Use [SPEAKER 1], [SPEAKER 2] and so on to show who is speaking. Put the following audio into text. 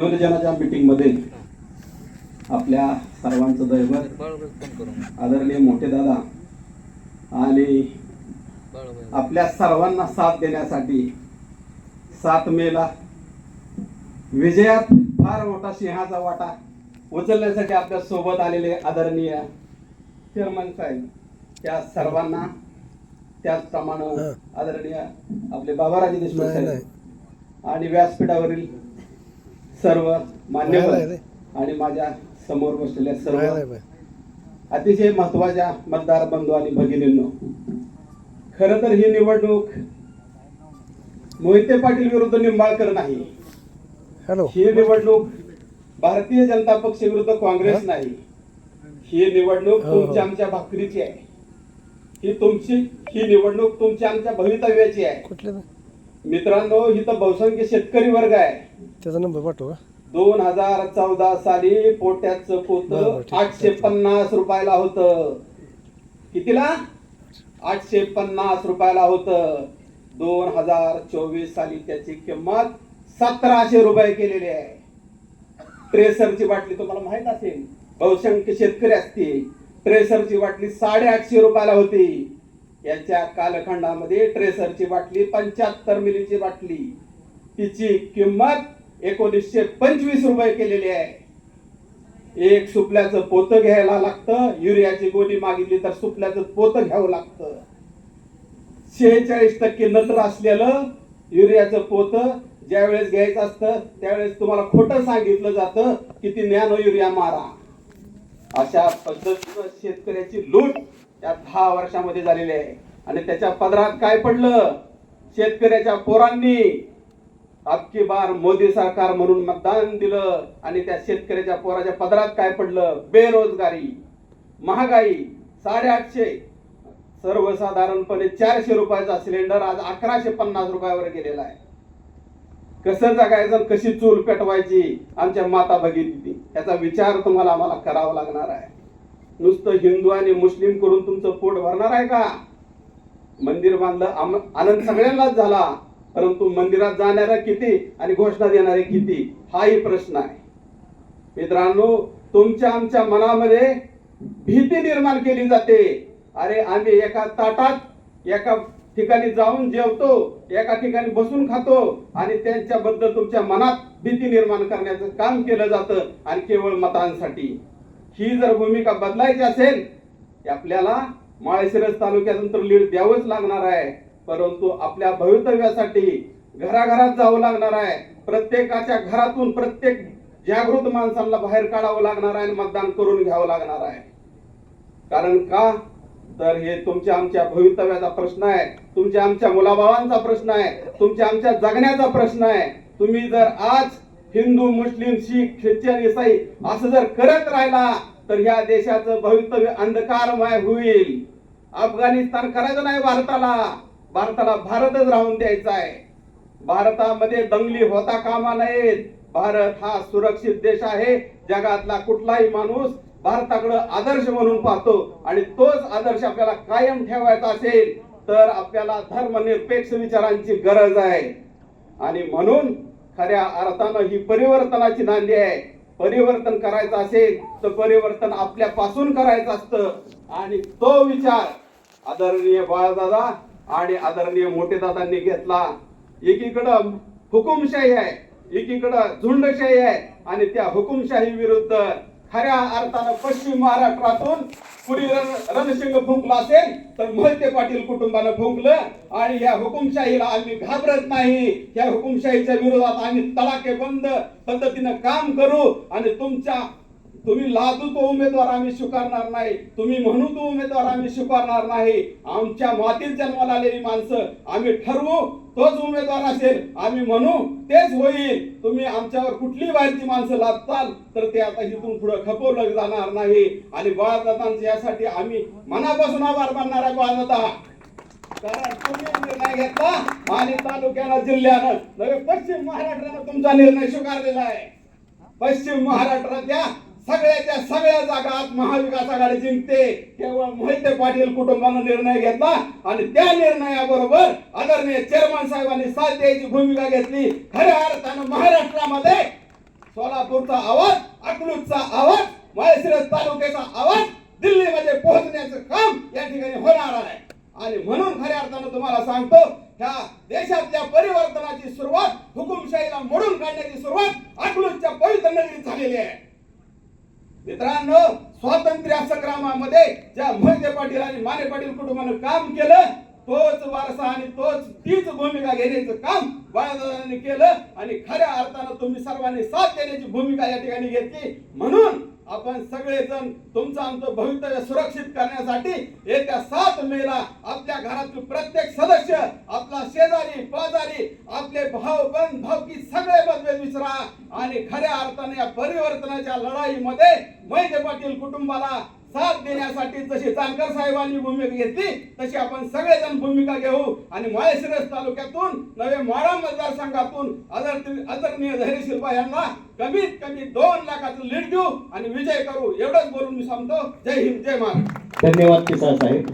[SPEAKER 1] नियोजनाच्या मीटिंगमध्ये आपल्या सर्वांचं दैवत आदरणीय मोठे दादा आणि आपल्या सर्वांना साथ देण्यासाठी सात मेला विजयात फार मोठा सिंहाचा वाटा उचलण्यासाठी आपल्यासोबत आलेले आदरणीय चेअरमन साहेब त्या सर्वांना त्याचप्रमाणे आदरणीय आपले बाबाराजे देशमुख साहेब आणि व्यासपीठावरील सर्व मान्यवर आणि माझ्यासमोर बसलेल्या सर्व अतिशय महत्त्वाच्या मतदार बंधू आणि भगिनींनो खर तर ही निवडणूक मोहिते पाटील विरुद्ध निंबाळकर नाही.
[SPEAKER 2] हॅलो.
[SPEAKER 1] ही निवडणूक भारतीय जनता पक्ष विरुद्ध काँग्रेस नाही. ही निवडणूक
[SPEAKER 2] हो, हो.
[SPEAKER 1] तुमच्या आमच्या भाकरीची आहे. ही तुमची ही निवडणूक तुमच्या आमच्या भवितव्याची आहे. मित्रांनो ही तर बहुसंख्य शेतकरी वर्ग आहे.
[SPEAKER 2] त्याचा नंबर पाठवा
[SPEAKER 1] दोन हजार चौदा साली पोट्याचं पोत
[SPEAKER 2] ठीक.
[SPEAKER 1] आठशे पन्नास रुपयाला होत. कितीला? आठशे पन्नास रुपयाला होत. दोन हजार चोवीस साली त्याची किंमत सतराशे रुपये केलेली आहे. ट्रेसरची बाटली तुम्हाला माहीत असेल. बहुसंख्य शेतकरी असतील. ट्रेसरची बाटली साडेआठशे रुपयाला होती. याच्या कालखंडामध्ये ट्रेसरची बाटली पंच्याहत्तर मिलीची बाटली. तिची किंमत एकोणीसशे पंचवीस रुपये केलेली आहे. एक सुपल्याचं पोतं घ्यायला लागतं युरियाची गोणी मागितली तर सुपल्याचं पोतं घ्यावं लागतं. शेहेचाळीस टक्के नत्र असलेलं युरियाचं पोतं ज्यावेळेस घ्यायचं असतं त्यावेळेस तुम्हाला खोटं सांगितलं जातं की ती नॅनो युरिया मारा. अशा पद्धतीनं शेतकऱ्याची लूट या दहा वर्षामध्ये झालेली आहे. आणि त्याच्या पदरात काय पडलं? शेतकऱ्याच्या पोरांनी अबकी बार मोदी सरकार म्हणून मतदान दिलं आणि त्या शेतकऱ्याच्या पोराच्या पदरात काय पडलं? बेरोजगारी महागाई साडेआठशे सर्वसाधारणपणे चारशे रुपयाचा सिलेंडर आज अकराशे पन्नास रुपयावर गेलेला आहे. कसं जगायचं कशी चूल पेटवायची आमच्या माता भगिनी याचा विचार तुम्हाला आम्हाला करावा लागणार आहे. नुसतं हिंदू आणि मुस्लिम करून तुमचं पोट भरणार आहे का? मंदिर बांधलं आनंद सगळ्यांनाच झाला. परंतु मंदिरात जाणाऱ्या किती आणि घोषणा देणारे किती हाही प्रश्न आहे. मित्रांनो तुमच्या आमच्या मनामध्ये भीती निर्माण केली जाते. अरे आम्ही एका ताटात एका ठिकाणी जाऊन जेवतो एका ठिकाणी बसून खातो आणि त्यांच्याबद्दल तुमच्या मनात भीती निर्माण करण्याचं काम केलं जातं आणि केवळ मतांसाठी. ही जर भूमिका बदलायची असेल आपल्याला माळशिरस तालुक्यातून तर लीड द्यावंच लागणार आहे. परंतु आपल्या भवितव्यासाठी घराघरात जावं लागणार आहे. प्रत्येकाच्या घरातून प्रत्येक जागृत माणसांना बाहेर काढावं लागणार आहे आणि मतदान करून घ्यावं लागणार आहे. कारण का? तर हे तुमच्या आमच्या भवितव्याचा प्रश्न आहे. तुमच्या आमच्या मुलाभावांचा प्रश्न आहे. तुमच्या आमच्या जगण्याचा प्रश्न आहे. तुम्ही जर आज हिंदू मुस्लिम शीख ख्रिश्चन इसाई असं जर करत राहिला तर ह्या देशाचं भवितव्य अंधकारमय होईल. अफगाणिस्तान करायचं नाही भारताला. भारताला भारतच राहून द्यायचा आहे. भारतामध्ये दंगली होता कामा नयेत भारत हा सुरक्षित देश आहे. जगातला कुठलाही माणूस भारताकडे आदर्श म्हणून पाहतो आणि तोच आदर्श आपल्याला कायम ठेवायचा असेल तर आपल्याला धर्मनिरपेक्ष विचारांची गरज आहे. आणि म्हणून खऱ्या अर्थानं ही परिवर्तनाची नांदी आहे. परिवर्तन करायचं असेल तर परिवर्तन आपल्यापासून करायचं असतं. आणि तो विचार आदरणीय बाळदादा आणि आदरणीय मोठे दादांनी घेतला. एकीकडं हुकुमशाही आहे एकीकडं झुंडशाही आहे आणि त्या हुकुमशाही विरुद्ध खऱ्या अर्थानं पश्चिम महाराष्ट्रातून पुरी रण रणशिंग फुंकला असेल तर मोहिते पाटील कुटुंबानं फुंकलं आणि या हुकुमशाहीला आम्ही घाबरत नाही. या हुकुमशाहीच्या विरोधात आम्ही तडाके बंद पद्धतीनं काम करू आणि तुमच्या तुम्ही लादू तो उमेदवार आम्ही स्वीकारणार नाही. तुम्ही म्हणू तो उमेदवार आम्ही स्वीकारणार नाही. आमच्या मातीत जन्माला आलेली माणसं आम्ही ठरवू तोच उमेदवार असेल. आम्ही म्हणू तेच होईल. तुम्ही आमच्यावर कुठली बाहेरची माणसं लादताल तर ते आता इथून पुढे खपवलं जाणार नाही. आणि बाळदादांचं यासाठी आम्ही मनापासून आभार मानणार आहे बाळदादा कारण तुम्ही निर्णय घेतला आणि तालुक्यानं जिल्ह्यानं. नव्हे पश्चिम महाराष्ट्रानं तुमचा निर्णय स्वीकारलेला आहे. पश्चिम महाराष्ट्राच्या सगळ्याच्या सगळ्या जागा महाविकास आघाडी जिंकते. केवळ मोहिते पाटील कुटुंबानं निर्णय घेतला आणि त्या निर्णयाबरोबर आदरणीय चेअरमन साहेबांनी साथ द्यायची भूमिका घेतली. खऱ्या अर्थानं महाराष्ट्रामध्ये सोलापूरचा आवाज अकलूजचा आवाज माळशिरस तालुक्याचा आवाज दिल्लीमध्ये पोहोचण्याचं काम या ठिकाणी होणार आहे. आणि म्हणून खऱ्या अर्थानं तुम्हाला सांगतो ह्या देशातल्या परिवर्तनाची सुरुवात हुकुमशाहीला मोडून काढण्याची सुरुवात अकलूजच्या पवित्र नगरीत झालेली आहे. मित्रांनो स्वातंत्र्य संग्रामामध्ये ज्या मोहिते पाटील आणि माने पाटील कुटुंबानं काम केलं तोच वारसा आणि तोच तीच भूमिका घेण्याचं काम बाळादादांनी केलं आणि खऱ्या अर्थानं तुम्ही सर्वांनी साथ देण्याची भूमिका या ठिकाणी घेतली. म्हणून आपण सगळेजण तुमचं आमचं भवितव्य सुरक्षित करण्यासाठी येत्या सात मेला आपल्या घरातील प्रत्येक सदस्य आपला शेजारी पाजारी आपले भाव बन भावकी सगळे मतभेद विसरा आणि खऱ्या अर्थाने या परिवर्तनाच्या लढाईमध्ये वैद्य पाटील कुटुंबाला साथ देण्यासाठी जशी जानकर साहेबांनी भूमिका घेतली तशी आपण सगळेजण भूमिका घेऊ. आणि माळशिरस तालुक्यातून नवे माळा मतदारसंघातून आदर आदरणीय धैर्यशील यांना कमीत कमी दोन लाखाचं लीड देऊ आणि विजय करू. एवढंच बोलून मी सांगतो. जय हिंद जय महाराज
[SPEAKER 3] धन्यवाद पिसाळ साहेब